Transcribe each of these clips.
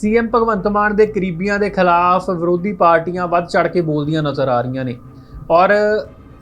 CM Bhagwant Mann ਦੇ ਕਰੀਬੀਆਂ ਦੇ ਖਿਲਾਫ ਵਿਰੋਧੀ ਪਾਰਟੀਆਂ ਵੱਧ ਚੜ ਕੇ ਬੋਲਦੀਆਂ ਨਜ਼ਰ ਆ ਰਹੀਆਂ ਨੇ। ਔਰ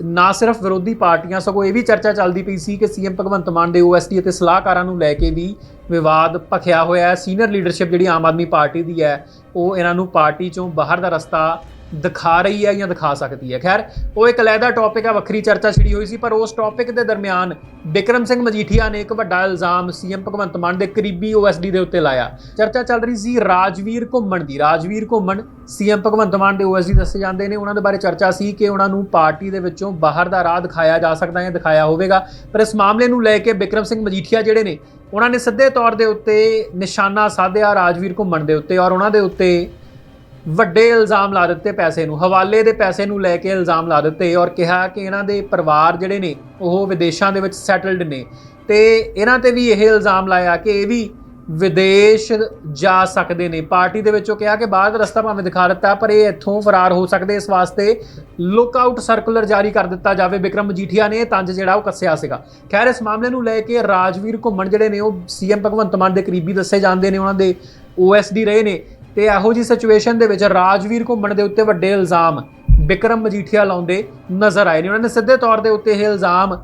ਨਾ ਸਿਰਫ ਵਿਰੋਧੀ ਪਾਰਟੀਆਂ, ਸਗੋਂ ਇਹ ਵੀ ਚਰਚਾ ਚੱਲਦੀ ਪਈ ਸੀ ਕਿ ਸੀਐਮ ਭਗਵੰਤ ਮਾਨ ਦੇ ਓਐਸਡੀ ਅਤੇ ਸਲਾਹਕਾਰਾਂ ਨੂੰ ਲੈ ਕੇ ਵੀ ਵਿਵਾਦ ਭਖਿਆ ਹੋਇਆ ਹੈ। ਸੀਨੀਅਰ ਲੀਡਰਸ਼ਿਪ ਜਿਹੜੀ ਆਮ ਆਦਮੀ ਪਾਰਟੀ ਦੀ ਹੈ, ਉਹ ਇਹਨਾਂ ਨੂੰ ਪਾਰਟੀ ਚੋਂ ਬਾਹਰ ਦਾ ਰਸਤਾ ਦਿਖਾ ਰਹੀ ਹੈ ਜਾਂ ਦਿਖਾ ਸਕਦੀ ਹੈ। ਖੈਰ, ਉਹ ਇੱਕ ਅਲੱਗਾ ਟੌਪਿਕ ਆ, ਵੱਖਰੀ ਚਰਚਾ ਛਿੜੀ ਹੋਈ ਸੀ, ਪਰ ਉਸ ਟੌਪਿਕ ਦੇ ਦਰਮਿਆਨ ਬਿਕਰਮ ਸਿੰਘ ਮਜੀਠੀਆ ਨੇ ਇੱਕ ਵੱਡਾ ਇਲਜ਼ਾਮ ਸੀਐਮ ਭਗਵੰਤ ਮਾਨ ਦੇ ਕਰੀਬੀ ਓਐਸਡੀ ਦੇ ਉੱਤੇ ਲਾਇਆ। ਚਰਚਾ ਚੱਲ ਰਹੀ ਸੀ ਰਾਜਵੀਰ ਘੁੰਮਣ ਦੀ। ਰਾਜਵੀਰ ਘੁੰਮਣ ਸੀਐਮ ਭਗਵੰਤ ਮਾਨ ਦੇ ਓਐਸਡੀ ਦੱਸੇ ਜਾਂਦੇ ਨੇ। ਉਹਨਾਂ ਦੇ ਬਾਰੇ ਚਰਚਾ ਸੀ ਕਿ ਉਹਨਾਂ ਨੂੰ ਪਾਰਟੀ ਦੇ ਵਿੱਚੋਂ ਬਾਹਰ ਦਾ ਰਾਹ ਦਿਖਾਇਆ ਜਾ ਸਕਦਾ ਹੈ ਦਿਖਾਇਆ ਹੋਵੇਗਾ। ਪਰ ਇਸ ਮਾਮਲੇ ਨੂੰ ਲੈ ਕੇ ਬਿਕਰਮ ਸਿੰਘ ਮਜੀਠੀਆ ਜਿਹੜੇ ਨੇ, ਉਹਨਾਂ ਨੇ ਸਿੱਧੇ ਤੌਰ ਦੇ ਉੱਤੇ ਨਿਸ਼ਾਨਾ ਸਾਧਿਆ ਰਾਜਵੀਰ ਘੁੰਮਣ ਦੇ ਉੱਤੇ ਔਰ ਉਹਨਾਂ ਦੇ ਉੱਤੇ ਵੱਡੇ ਇਲਜ਼ਾਮ ਲਾ ਦਿੱਤੇ ਪੈਸੇ ਨੂੰ, ਹਵਾਲੇ ਦੇ ਪੈਸੇ ਨੂੰ ਲੈ ਕੇ ਇਲਜ਼ਾਮ ਲਾ ਦਿੱਤੇ ਔਰ ਕਿਹਾ ਕਿ ਇਹਨਾਂ ਦੇ ਪਰਿਵਾਰ ਜਿਹੜੇ ਨੇ, ਉਹ ਵਿਦੇਸ਼ਾਂ ਦੇ ਵਿੱਚ ਸੈਟਲਡ ਨੇ। ਤੇ ਇਹਨਾਂ ਤੇ ਵੀ ਇਹ ਇਲਜ਼ਾਮ ਲਾਇਆ ਕਿ ਇਹ ਵੀ ਵਿਦੇਸ਼ ਜਾ ਸਕਦੇ ਨੇ। ਪਾਰਟੀ ਦੇ ਵਿੱਚੋਂ ਕਿਹਾ ਕਿ ਬਾਹਰ ਦਾ ਰਸਤਾ ਭਾਵੇਂ ਦਿਖਾ ਦਿੱਤਾ, ਪਰ ਇਹ ਇੱਥੋਂ ਫਰਾਰ ਹੋ ਸਕਦੇ ਇਸ ਵਾਸਤੇ ਲੁੱਕ ਆਊਟ ਸਰਕੂਲਰ ਜਾਰੀ ਕਰ ਦਿੱਤਾ ਜਾਵੇ ਬਿਕਰਮ ਮਜੀਠੀਆ ਨੇ ਤੰਜ ਜਿਹੜਾ ਉਹ ਕੱਸਿਆ ਸੀਗਾ। ਖੈਰ, ਇਸ ਮਾਮਲੇ ਨੂੰ ਲੈ ਕੇ ਰਾਜਵੀਰ ਘੁੰਮਣ ਜਿਹੜੇ ਨੇ, ਉਹ ਸੀਐਮ ਭਗਵੰਤ ਮਾਨ ਦੇ ਕਰੀਬੀ ਦੱਸੇ ਜਾਂਦੇ ਨੇ, ਉਹਨਾਂ ਦੇ ਓਐਸਡੀ ਰਹੇ ਨੇ। ਤੇ ਇਹੋ ਜੀ ਸਿਚੁਏਸ਼ਨ ਦੇ ਵਿੱਚ ਰਾਜਵੀਰ ਘੁੰਮਣ ਦੇ ਉੱਤੇ ਵੱਡੇ ਇਲਜ਼ਾਮ ਬਿਕਰਮ ਮਜੀਠੀਆ ਲਾਉਂਦੇ ਨਜ਼ਰ ਆਏ ਨੇ। ਉਹਨਾਂ ਨੇ ਸਿੱਧੇ ਤੌਰ ਦੇ ਉੱਤੇ ਇਹ ਇਲਜ਼ਾਮ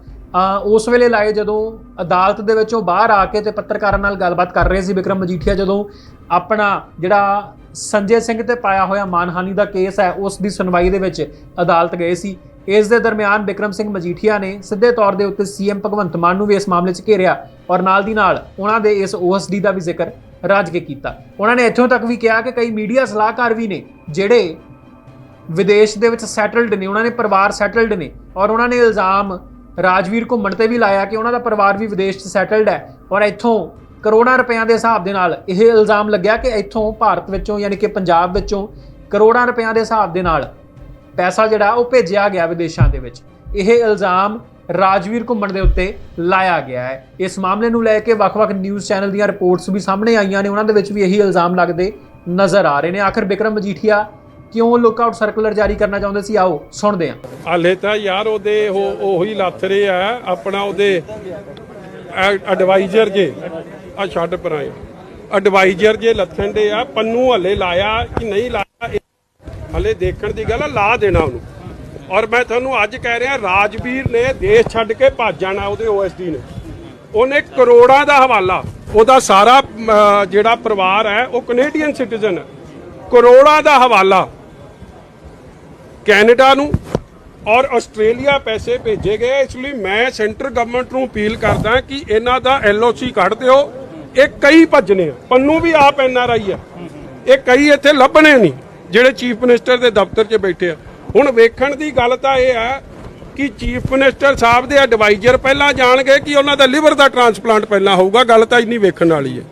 ਉਸ ਵੇਲੇ ਲਾਏ ਜਦੋਂ ਅਦਾਲਤ ਦੇ ਵਿੱਚੋਂ ਬਾਹਰ ਆ ਕੇ ਤੇ ਪੱਤਰਕਾਰਾਂ ਨਾਲ ਗੱਲਬਾਤ ਕਰ ਰਹੇ ਸੀ ਬਿਕਰਮ ਮਜੀਠੀਆ, ਜਦੋਂ ਆਪਣਾ ਜਿਹੜਾ ਸੰਜੇ ਸਿੰਘ ਤੇ ਪਾਇਆ ਹੋਇਆ ਮਾਨਹਾਨੀ ਦਾ ਕੇਸ ਹੈ, ਉਸ ਦੀ ਸੁਣਵਾਈ ਦੇ ਵਿੱਚ ਅਦਾਲਤ ਗਏ ਸੀ। ਇਸ ਦੇ ਦਰਮਿਆਨ ਬਿਕਰਮ ਸਿੰਘ ਮਜੀਠੀਆ ਨੇ ਸਿੱਧੇ ਤੌਰ ਦੇ ਉੱਤੇ ਸੀਐਮ ਭਗਵੰਤ ਮਾਨ ਨੂੰ ਵੀ ਇਸ ਮਾਮਲੇ 'ਚ ਘੇਰਿਆ ਔਰ ਨਾਲ ਦੀ ਨਾਲ ਉਹਨਾਂ ਦੇ ਇਸ ਓਐਸਡੀ ਦਾ ਵੀ ਜ਼ਿਕਰ ਰੱਜ ਕੇ ਕੀਤਾ। ਉਹਨਾਂ ਨੇ ਇੱਥੋਂ ਤੱਕ ਵੀ ਕਿਹਾ ਕਿ ਕਈ ਮੀਡੀਆ ਸਲਾਹਕਾਰ ਵੀ ਨੇ, ਜਿਹੜੇ ਵਿਦੇਸ਼ ਦੇ ਵਿੱਚ ਸੈਟਲਡ ਨੇ, ਉਹਨਾਂ ਨੇ ਪਰਿਵਾਰ ਸੈਟਲਡ ਨੇ ਔਰ ਉਹਨਾਂ ਨੇ ਇਲਜ਼ਾਮ ਰਾਜਵੀਰ ਘੁੰਮਣ ਤੇ ਵੀ ਲਾਇਆ ਕਿ ਉਹਨਾਂ ਦਾ ਪਰਿਵਾਰ ਵੀ ਵਿਦੇਸ਼ 'ਚ ਸੈਟਲਡ ਹੈ ਔਰ ਇੱਥੋਂ ਕਰੋੜਾਂ ਰੁਪਈਆਂ ਦੇ ਹਿਸਾਬ ਦੇ ਨਾਲ ਇਹ ਇਲਜ਼ਾਮ ਲੱਗਿਆ ਕਿ ਇੱਥੋਂ ਭਾਰਤ ਵਿੱਚੋਂ ਯਾਨੀ ਕਿ ਪੰਜਾਬ ਵਿੱਚੋਂ ਕਰੋੜਾਂ ਰੁਪਈਆਂ ਦੇ ਹਿਸਾਬ ਦੇ ਨਾਲ ਪੈਸਾ ਜਿਹੜਾ ਉਹ ਭੇਜਿਆ ਗਿਆ ਵਿਦੇਸ਼ਾਂ ਦੇ ਵਿੱਚ। ਇਹ ਇਲਜ਼ਾਮ ਰਾਜਵੀਰ ਘੁੰਮਣ ਦੇ ਉੱਤੇ ਲਾਇਆ ਗਿਆ ਹੈ। ਇਸ ਮਾਮਲੇ ਨੂੰ ਲੈ ਕੇ ਵੱਖ-ਵੱਖ ਨਿਊਜ਼ ਚੈਨਲ ਦੀਆਂ ਰਿਪੋਰਟਸ ਵੀ ਸਾਹਮਣੇ ਆਈਆਂ ਨੇ। ਉਹਨਾਂ ਦੇ ਵਿੱਚ ਵੀ ਇਹੀ ਇਲਜ਼ਾਮ ਲੱਗਦੇ ਨਜ਼ਰ ਆ ਰਹੇ ਨੇ। ਆਖਰ ਬਿਕਰਮ ਮਜੀਠੀਆ ਕਿਉਂ ਲੁੱਕਆਊਟ ਸਰਕੂਲਰ ਜਾਰੀ ਕਰਨਾ ਚਾਹੁੰਦੇ ਸੀ? ਆਓ ਸੁਣਦੇ ਹਾਂ। ਹਾਲੇ ਤਾਂ ਯਾਰ ਉਹਦੇ ਉਹ ਉਹੀ ਲੱਥ ਰਹੇ ਆ ਆਪਣਾ ਉਹਦੇ ਐਡਵਾਈਜ਼ਰ ਜੇ। ਆ ਛੱਡ ਪਰਾਂ ਐਡਵਾਈਜ਼ਰ ਜੇ ਲੱਥਣ ਦੇ ਆ। ਪੰਨੂ ਹਲੇ ਲਾਇਆ ਕਿ ਨਹੀਂ ਲਾਇਆ ਹਲੇ ਦੇਖਣ ਦੀ ਗੱਲ ਆ, ਲਾ ਦੇਣਾ ਉਹਨੂੰ। ਔਰ ਮੈਂ ਤੁਹਾਨੂੰ ਅੱਜ ਕਹਿ ਰਿਹਾ, ਰਾਜਵੀਰ ਨੇ ਦੇਸ਼ ਛੱਡ ਕੇ ਭੱਜ ਜਾਣਾ ਉਹਦੇ ਓਐਸਡੀ ਨੇ। ਉਹਨੇ ਕਰੋੜਾਂ ਦਾ ਹਵਾਲਾ, ਉਹਦਾ ਸਾਰਾ ਜਿਹੜਾ ਪਰਿਵਾਰ ਹੈ, ਉਹ ਕੈਨੇਡੀਅਨ ਸਿਟੀਜ਼ਨ ਹੈ। ਕਰੋੜਾਂ ਦਾ ਹਵਾਲਾ ਕੈਨੇਡਾ ਨੂੰ ਔਰ ਆਸਟ੍ਰੇਲੀਆ ਪੈਸੇ ਭੇਜੇ ਗਏ। ਇਸ ਲਈ ਮੈਂ ਸੈਂਟਰ ਗਵਰਨਮੈਂਟ ਨੂੰ ਅਪੀਲ ਕਰਦਾ ਕਿ ਇਹਨਾਂ ਦਾ ਐਲਓਸੀ ਕੱਢ ਦਿਓ। ਇਹ ਕਈ ਭੱਜਣੇ ਆ। ਪੰਨੂ ਵੀ ਆਪ ਐਨਆਰਆਈ ਆ ਇਹ ਕਈ ਇੱਥੇ ਲੱਭਣੇ ਨਹੀਂ, ਜਿਹੜੇ ਚੀਫ ਮਿਨਿਸਟਰ ਦੇ ਦਫ਼ਤਰ 'ਚ ਬੈਠੇ ਆ। ਹੁਣ ਵੇਖਣ ਦੀ ਗੱਲ ਤਾਂ ਇਹ ਹੈ ਕਿ ਚੀਫ ਮਿਨਿਸਟਰ ਸਾਹਿਬ ਦੇ ਐਡਵਾਈਜ਼ਰ ਪਹਿਲਾਂ ਜਾਣਗੇ ਕਿ ਉਹਨਾਂ ਦਾ ਲਿਵਰ ਦਾ ਟ੍ਰਾਂਸਪਲਾਂਟ ਪਹਿਲਾਂ ਹੋਊਗਾ, ਗੱਲ ਤਾਂ ਇੰਨੀ ਵੇਖਣ ਵਾਲੀ ਹੈ।